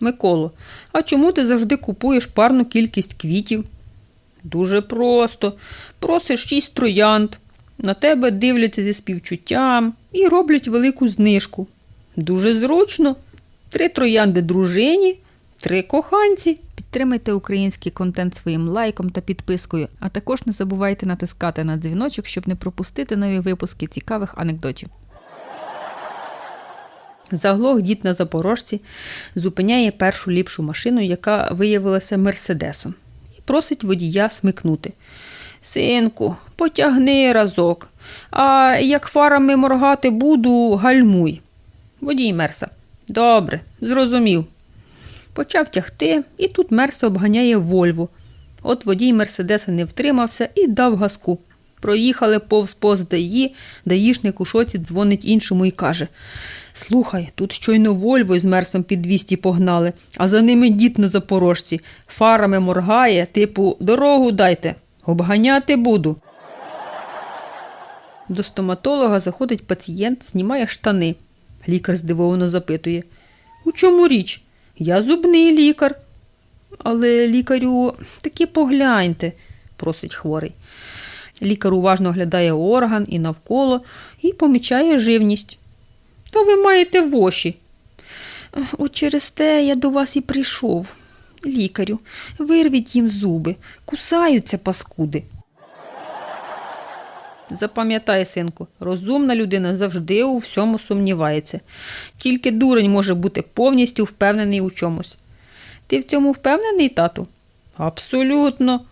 Миколо, а чому ти завжди купуєш парну кількість квітів? Дуже просто. Просиш шість троянд. На тебе дивляться зі співчуттям і роблять велику знижку. Дуже зручно. Три троянди дружині, три коханці. Підтримайте український контент своїм лайком та підпискою, а також не забувайте натискати на дзвіночок, щоб не пропустити нові випуски цікавих анекдотів. Заглох дід на запорожці зупиняє першу ліпшу машину, яка виявилася мерседесом, і просить водія смикнути. Синку, потягни разок, а як фарами моргати буду, гальмуй. Водій Мерса. Добре, зрозумів. Почав тягти, і тут Мерса обганяє Вольву. От водій Мерседеса не втримався і дав газку. Проїхали повз пост ДАІ, даїшник у шоці дзвонить іншому і каже: Слухай, тут щойно Вольво з Мерсом під 200 погнали, а за ними дід на запорожці. Фарами моргає, типу, дорогу дайте, обганяти буду. До стоматолога заходить пацієнт, знімає штани. Лікар здивовано запитує: У чому річ? Я зубний лікар. Але лікарю таки погляньте, просить хворий. Лікар уважно оглядає орган і навколо і помічає живність. То ви маєте воші. От через те я до вас і прийшов. Лікарю, вирвіть їм зуби, кусаються паскуди. Запам'ятай, синку, розумна людина завжди у всьому сумнівається. Тільки дурень може бути повністю впевнений у чомусь. Ти в цьому впевнений, тату? Абсолютно.